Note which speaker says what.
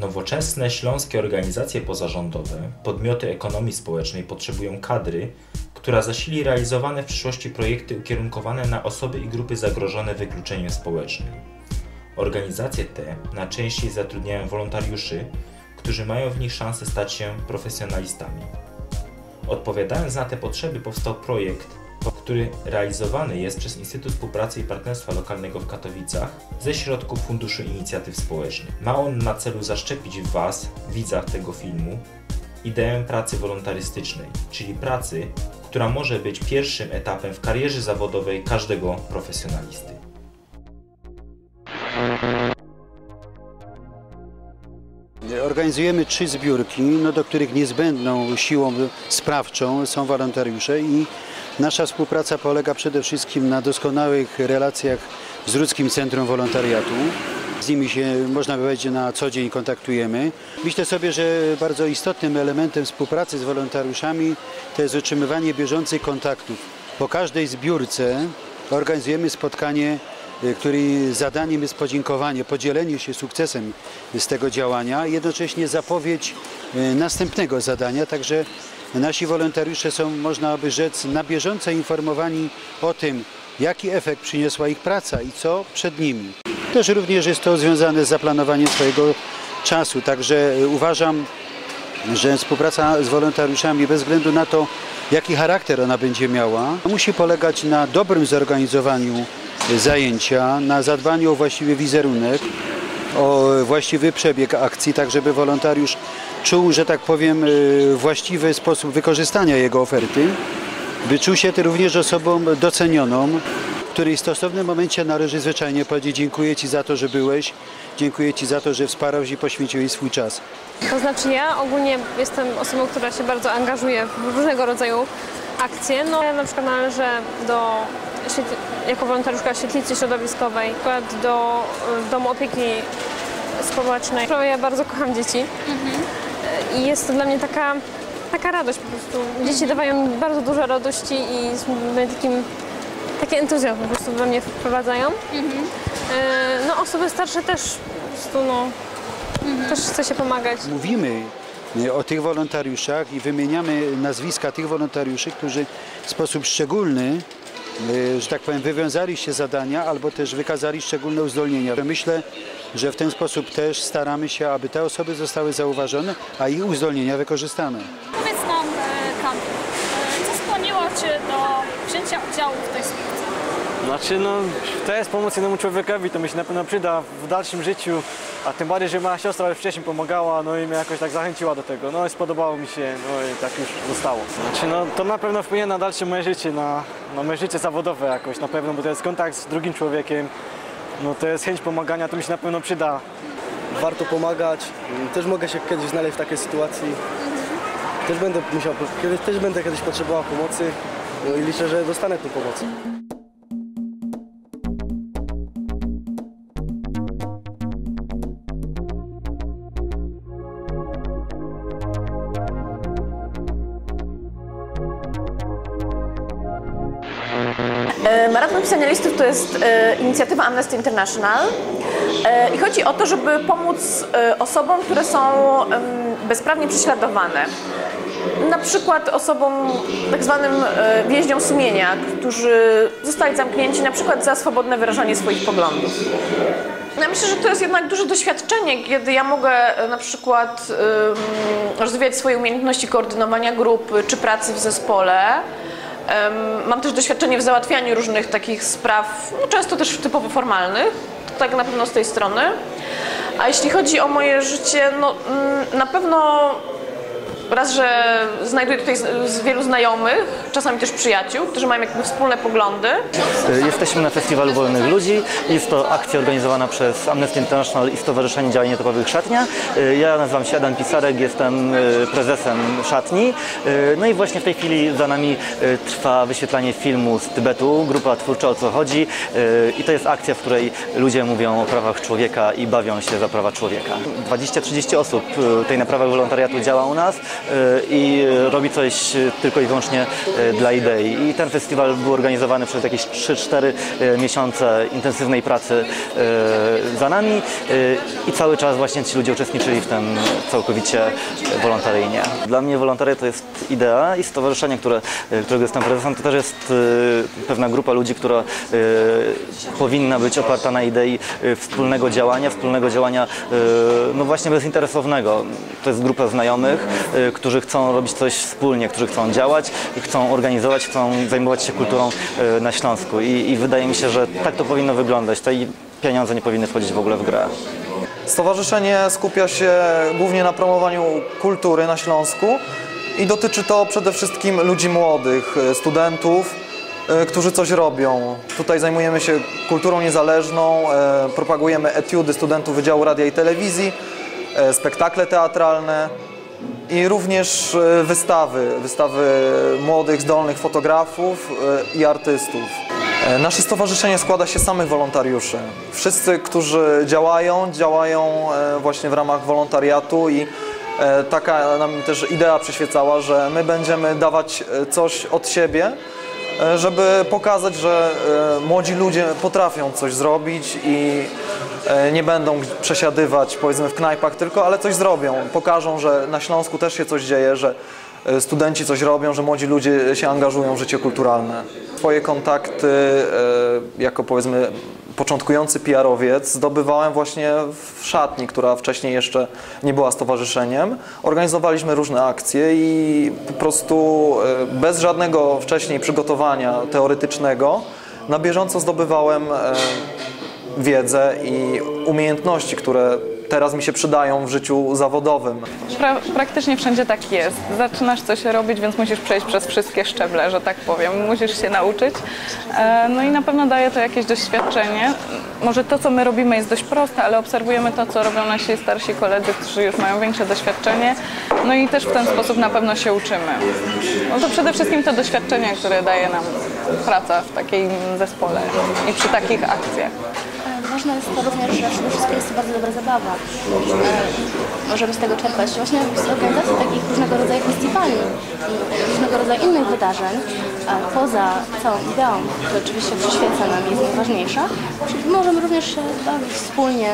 Speaker 1: Nowoczesne śląskie organizacje pozarządowe, podmioty ekonomii społecznej potrzebują kadry, która zasili realizowane w przyszłości projekty ukierunkowane na osoby i grupy zagrożone wykluczeniem społecznym. Organizacje te najczęściej zatrudniają wolontariuszy, którzy mają w nich szansę stać się profesjonalistami. Odpowiadając na te potrzeby powstał projekt, który realizowany jest przez Instytut Współpracy i Partnerstwa Lokalnego w Katowicach ze środków Funduszu Inicjatyw Społecznych. Ma on na celu zaszczepić w Was, widzach tego filmu, ideę pracy wolontarystycznej, czyli pracy, która może być pierwszym etapem w karierze zawodowej każdego profesjonalisty.
Speaker 2: Organizujemy trzy zbiórki, no, do których niezbędną siłą sprawczą są wolontariusze i nasza współpraca polega przede wszystkim na doskonałych relacjach z Ludzkim Centrum Wolontariatu. Z nimi się, można powiedzieć, na co dzień kontaktujemy. Myślę sobie, że bardzo istotnym elementem współpracy z wolontariuszami to jest utrzymywanie bieżących kontaktów. Po każdej zbiórce organizujemy spotkanie y, której zadaniem jest podziękowanie, podzielenie się sukcesem z tego działania, jednocześnie zapowiedź y, następnego zadania, także nasi wolontariusze są, można by rzec, na bieżąco informowani o tym, jaki efekt przyniosła ich praca i co przed nimi. Też również jest to związane z zaplanowaniem swojego czasu, także y, uważam, że współpraca z wolontariuszami bez względu na to, jaki charakter ona będzie miała, musi polegać na dobrym zorganizowaniu zajęcia, na zadbaniu o właściwy wizerunek, o właściwy przebieg akcji, tak żeby wolontariusz czuł, że tak powiem, y, właściwy sposób wykorzystania jego oferty, by czuł się również osobą docenioną, której w stosownym momencie należy zwyczajnie powiedzieć dziękuję Ci za to, że byłeś, dziękuję Ci za to, że wsparłeś i poświęciłeś swój czas.
Speaker 3: To znaczy ja ogólnie jestem osobą, która się bardzo angażuje w różnego rodzaju akcje. No, ja na przykład należę do, jako wolontariuszka świetlicy środowiskowej, przykład do Domu Opieki Społecznej. Ja bardzo kocham dzieci i jest to dla mnie taka, taka radość po prostu. Dzieci dawają mi bardzo dużo radości i takim, taki entuzjazm po prostu we mnie wprowadzają. E, No osoby starsze też po prostu no, też chce się pomagać.
Speaker 2: Mówimy o tych wolontariuszach i wymieniamy nazwiska tych wolontariuszy, którzy w sposób szczególny, że tak powiem, wywiązali się z zadania albo też wykazali szczególne uzdolnienia. Myślę, że w ten sposób też staramy się, aby te osoby zostały zauważone, a ich uzdolnienia wykorzystane.
Speaker 4: Powiedz nam, e, Kamil, e, co skłoniło Cię do wzięcia udziału w tej spółce?
Speaker 5: Znaczy, no, to jest pomoc innemu człowiekowi, to mi się na pewno przyda w dalszym życiu, a tym bardziej, że moja siostra już wcześniej pomagała, no i mnie jakoś tak zachęciła do tego, no i spodobało mi się, no i tak już zostało. Znaczy, no, to na pewno wpłynie na dalsze moje życie, na, na moje życie zawodowe jakoś, na pewno, bo to jest kontakt z drugim człowiekiem, no to jest chęć pomagania, to mi się na pewno przyda.
Speaker 6: warto pomagać. Też mogę się kiedyś znaleźć w takiej sytuacji. Też będę musiał, też będę kiedyś potrzebował pomocy. No i liczę, że dostanę tą pomoc.
Speaker 7: Maraton Pisania Listów to jest e, inicjatywa Amnesty International e, i chodzi o to, żeby pomóc e, osobom, które są bezprawnie prześladowane. Na przykład osobom tak zwanym e, więźniom sumienia, którzy zostali zamknięci na przykład za swobodne wyrażanie swoich poglądów. Ja myślę, że to jest jednak duże doświadczenie, kiedy ja mogę e, na przykład rozwijać swoje umiejętności koordynowania grupy czy pracy w zespole. Mam też doświadczenie w załatwianiu różnych takich spraw, no często też typowo formalnych, tak na pewno z tej strony. A jeśli chodzi o moje życie, no mm, na pewno raz, że znajduję tutaj z, wielu znajomych, czasami też przyjaciół, którzy mają jakby wspólne poglądy.
Speaker 8: Jesteśmy na Festiwalu Wolnych Ludzi. Jest to akcja organizowana przez Amnesty International i Stowarzyszenie Działań Nietypowych Szatnia. Ja nazywam się Adam Pisarek, jestem e, prezesem szatni. E, No i właśnie w tej chwili za nami e, trwa wyświetlanie filmu z Tybetu, grupa twórcza o co chodzi. E, I to jest akcja, w której ludzie mówią o prawach człowieka i bawią się za prawa człowieka. 20-30 osób e, tej naprawy wolontariatu działa u nas. I robi coś tylko i wyłącznie dla idei. I ten festiwal był organizowany przez jakieś 3-4 miesiące intensywnej pracy za nami i cały czas właśnie ci ludzie uczestniczyli w tym całkowicie wolontaryjnie. Dla mnie wolontariat to jest idea i stowarzyszenie, które, którego jestem prezesem, to też jest pewna grupa ludzi, która powinna być oparta na idei wspólnego działania, wspólnego działania no właśnie bezinteresownego. To jest grupa znajomych, którzy chcą robić coś wspólnie, którzy chcą działać chcą organizować, chcą zajmować się kulturą na Śląsku i, i wydaje mi się, że tak to powinno wyglądać. Te pieniądze nie powinny wchodzić w ogóle w grę.
Speaker 9: Stowarzyszenie skupia się głównie na promowaniu kultury na Śląsku i dotyczy to przede wszystkim ludzi młodych, studentów, e, którzy coś robią. Tutaj zajmujemy się kulturą niezależną, e, propagujemy etiudy studentów Wydziału Radia i Telewizji, e, spektakle teatralne i również wystawy, wystawy młodych, zdolnych fotografów i artystów. Nasze stowarzyszenie składa się z samych wolontariuszy. Wszyscy, którzy działają, działają właśnie w ramach wolontariatu i taka nam też idea przyświecała, że my będziemy dawać coś od siebie, żeby pokazać, że młodzi ludzie potrafią coś zrobić i nie będą przesiadywać powiedzmy w knajpach tylko, ale coś zrobią. Pokażą, że na Śląsku też się coś dzieje, że studenci coś robią, że młodzi ludzie się angażują w życie kulturalne. Swoje kontakty jako powiedzmy początkujący PR-owiec zdobywałem właśnie w szatni, która wcześniej jeszcze nie była stowarzyszeniem. Organizowaliśmy różne akcje i po prostu bez żadnego wcześniej przygotowania teoretycznego na bieżąco zdobywałem wiedzę i umiejętności, które teraz mi się przydają w życiu zawodowym.
Speaker 10: Pra praktycznie wszędzie tak jest. Zaczynasz coś robić, więc musisz przejść przez wszystkie szczeble, że tak powiem. Musisz się nauczyć. E, no i na pewno daje to jakieś doświadczenie. Może to, co my robimy jest dość proste, ale obserwujemy to, co robią nasi starsi koledzy, którzy już mają większe doświadczenie. No i też w ten sposób na pewno się uczymy. No to przede wszystkim to doświadczenie, które daje nam praca w takim zespole i przy takich akcjach.
Speaker 11: Ważne jest to również, że przede wszystkim jest to bardzo dobra zabawa. E, możemy z tego czerpać właśnie z organizacji takich różnego rodzaju festiwali i różnego rodzaju innych wydarzeń, a poza całą ideą, która oczywiście przyświeca nam jest najważniejsza, możemy również się bawić wspólnie,